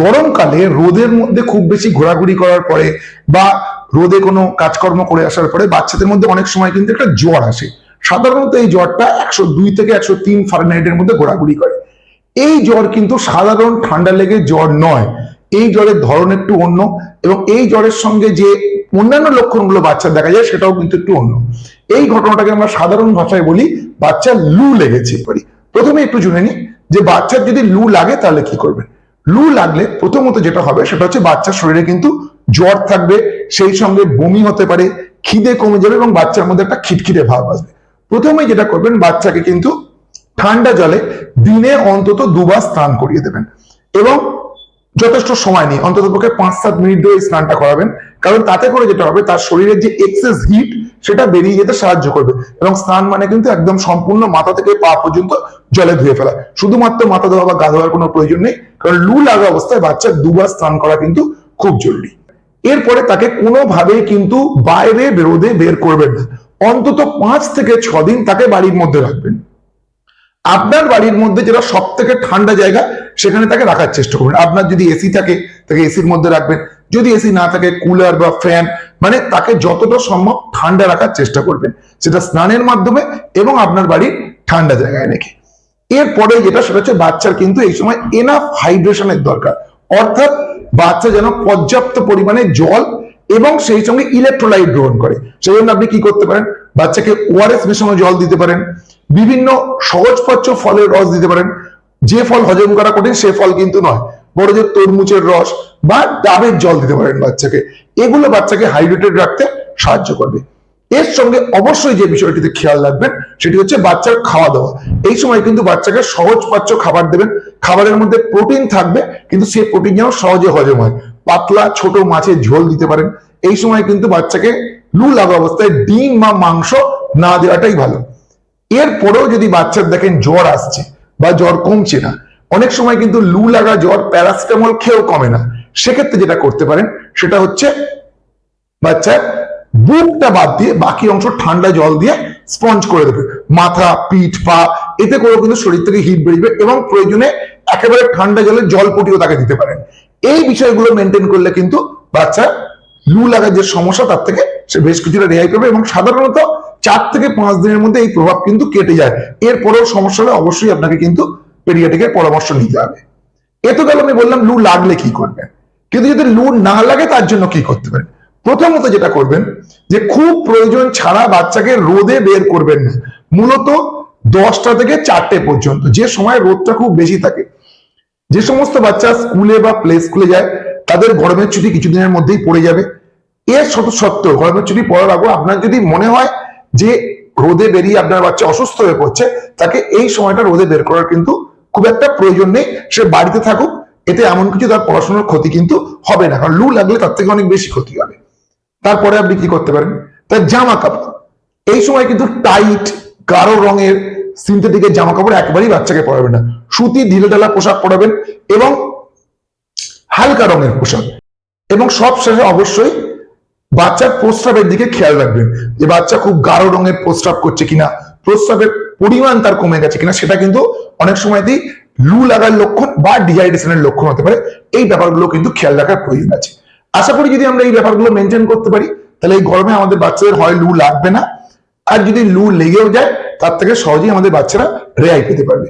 গরমকালে রোদের মধ্যে খুব বেশি ঘোরাঘুরি করার পরে বা রোদে কোনো কাজকর্ম করে আসার পরে বাচ্চাদের মধ্যে অনেক সময় কিন্তু একটা জ্বর আসে। সাধারণত এই জ্বরটা একশো দুই থেকে একশো তিন ফারেনহাইটের মধ্যে ঘোরাঘুরি করে। এই জ্বর কিন্তু সাধারণ ঠান্ডা লেগে জ্বর নয়। এই জ্বরের ধরন একটু অন্য এবং এই জ্বরের সঙ্গে যে অন্যান্য লক্ষণগুলো বাচ্চা দেখা যায় সেটাও কিন্তু একটু অন্য। এই ঘটনাটাকে আমরা সাধারণ ভাষায় বলি বাচ্চা লু লেগেছে। পারি প্রথমে একটু জুনে নিই যে বাচ্চার যদি লু লাগে তাহলে কি করবেন লু লাগলে প্রথমত যেটা হবে সেটা হচ্ছে বাচ্চার শরীরে কিন্তু জ্বর থাকবে, সেই সঙ্গে বমি হতে পারে, খিদে কমে যাবে এবং বাচ্চার মধ্যে একটা খিটখিটে ভাব আসবে। প্রথমে যেটা করবেন, বাচ্চাকে কিন্তু ঠান্ডা জলে দিনে অন্তত দুবার স্নান করিয়ে দেবেন। এবং যথেষ্ট সময় নেই অন্তত পক্ষে পাঁচ সাত মিনিট ধরে স্নানটা করাবেন। কারণ তাতে করে যেটা হবে, তার শরীরের যে এক্সেস হিট সেটা বেরিয়ে যেতে সাহায্য করবে। এবং স্নান মানে কিন্তু একদম সম্পূর্ণ মাথা থেকে পা পর্যন্ত জলে ধুয়ে ফেলা। শুধুমাত্র মাথা ধোয়া বা গা ধোয়ার কোনো প্রয়োজন নেই, কারণ লু লাগা অবস্থায় বাচ্চার দুবার স্নান করা কিন্তু খুব জরুরি। এরপরে তাকে কোনোভাবেই কিন্তু বাইরে বেরোতে বের করবেন না। অন্তত পাঁচ থেকে ছ দিন তাকে বাড়ির মধ্যে রাখবেন। আপনার বাড়ির মধ্যে যেটা সব থেকে ঠান্ডা জায়গা, সেখানে তাকে রাখার চেষ্টা করবেন। আপনার যদি এসি থাকে, তাকে এসির মধ্যে রাখবেন। যদি এসি না থাকে কুলার বা ফ্যান মানে তাকে যতটা সম্ভব ঠান্ডা রাখার চেষ্টা করবেন। সেটা স্নানের মাধ্যমে এবং আপনার বাড়ির ঠান্ডা জায়গায় রেখে। এরপরে যেটা, সেটা হচ্ছে বাচ্চার কিন্তু এই সময় এনাফ হাইড্রেশনের দরকার। অর্থাৎ বাচ্চা যেন পর্যাপ্ত পরিমাণে জল এবং সেই সঙ্গে ইলেকট্রোলাইট গ্রহণ করে। সেই জন্য আপনি কি করতে পারেন? বাচ্চাকে ওআরএস মেশানো জল দিতে পারেন। বিভিন্ন সহজপাচ্য ফলের রস দিতে পারেন। যে ফল হজম করা কঠিন, সে ফল কিন্তু নয়। বড় যে তরমুজের রস বা ডাবের জল দিতে পারেন বাচ্চাকে। এগুলো বাচ্চাকে হাইড্রেটেড রাখতে সাহায্য করবে। এর সঙ্গে অবশ্যই যে বিষয়টিতে খেয়াল রাখবেন, সেটি হচ্ছে বাচ্চার খাওয়া দাওয়া এই সময় কিন্তু বাচ্চাকে সহজ পাচ্য খাবার দেবেন। খাবারের মধ্যে প্রোটিন থাকবে, কিন্তু সেই প্রোটিন যেন সহজে হজম হয়। পাতলা ছোট মাছের ঝোল দিতে পারেন। এই সময় কিন্তু বাচ্চাকে লু লাগা অবস্থায় ডিম বা মাংস না দেওয়াটাই ভালো। এরপরেও যদি বাচ্চার দেখেন জ্বর আসছে বা জ্বর কমছে না, অনেক সময় কিন্তু লু লাগা জ্বর প্যারাসিটামল খেয়েও কমে না। সেক্ষেত্রে যেটা করতে পারেন, সেটা হচ্ছে বাচ্চার বুকটা বাদ দিয়ে বাকি অংশ ঠান্ডা জল দিয়ে স্পঞ্জ করে দেবে। মাথা, পিঠ, পা, এতে করেও কিন্তু শরীর থেকে হিট বেরিয়ে এবং প্রয়োজনে একেবারে ঠান্ডা জলে জল পটিও তাকে দিতে পারেন। এই বিষয়গুলো মেনটেন করলে কিন্তু বাচ্চা লু লাগার যে সমস্যা, তার থেকে সে বেশ কিছুটা রেহাই পাবে এবং সাধারণত চার থেকে পাঁচ দিনের মধ্যে এই প্রভাব কিন্তু কেটে যায়। এরপরেও সমস্যা হলে অবশ্যই আপনাকে কিন্তু পেডিয়াটিকের পরামর্শ নিতে হবে। এ তো গেল আমি বললাম, লু লাগলে কি করবেন? কিন্তু যদি লু না লাগে, তার জন্য কি করতে পারেন? প্রথমত যেটা করবেন, যে খুব প্রয়োজন ছাড়া বাচ্চাকে রোদে বের করবেন না। মূলত দশটা থেকে চারটে পর্যন্ত, যে সময় রোদটা খুব বেশি থাকে যে সমস্ত বাচ্চা স্কুলে বা প্লে স্কুলে যায়, তাদের গরমের ছুটি কিছুদিনের মধ্যেই পড়ে যাবে। এর শত সত্ত্বেও গরমের ছুটি পড়ার আগে আপনার যদি মনে হয় যে রোদে বেরিয়ে আপনার বাচ্চা অসুস্থ হয়ে পড়ছে, তাকে এই সময়টা রোদে বের করার কিন্তু খুব একটা প্রয়োজন নেই। সে বাড়িতে থাকুক, এতে এমন কিছু তার পড়াশোনার ক্ষতি কিন্তু হবে না, কারণ লু লাগলে তার থেকে অনেক বেশি ক্ষতি হবে। তারপরে আপনি কি করতে পারেন? তার জামা কাপড়। এই সময় কিন্তু টাইট গাঢ় রঙের সিনথেটিকের জামা কাপড় একবারই বাচ্চাকে পরাবেন না। সুতি ঢিলে ঢালা পোশাক পরাবেন এবং হালকা রঙের পোশাক। এবং সব শেষে অবশ্যই বাচ্চার প্রস্রাবের দিকে খেয়াল রাখবেন যে বাচ্চা খুব গাঢ় রঙের প্রস্রাব করছে কিনা, প্রস্রাবের পরিমাণ তার কমে গেছে কিনা, সেটা কিন্তু অনেক সময়তেই লু লাগার লক্ষণ বা ডিহাইড্রেশনের লক্ষণ হতে পারে। এই ব্যাপারগুলো কিন্তু খেয়াল রাখার প্রয়োজন আছে। আশা করি যদি আমরা এই ব্যাপারগুলো মেনটেন করতে পারি, তাহলে এই গরমে আমাদের বাচ্চাদের হয় লু লাগবে না। আর যদি লু লেগেও যায় তার থেকে সহজেই আমাদের বাচ্চারা রেহাই পেতে পারবে।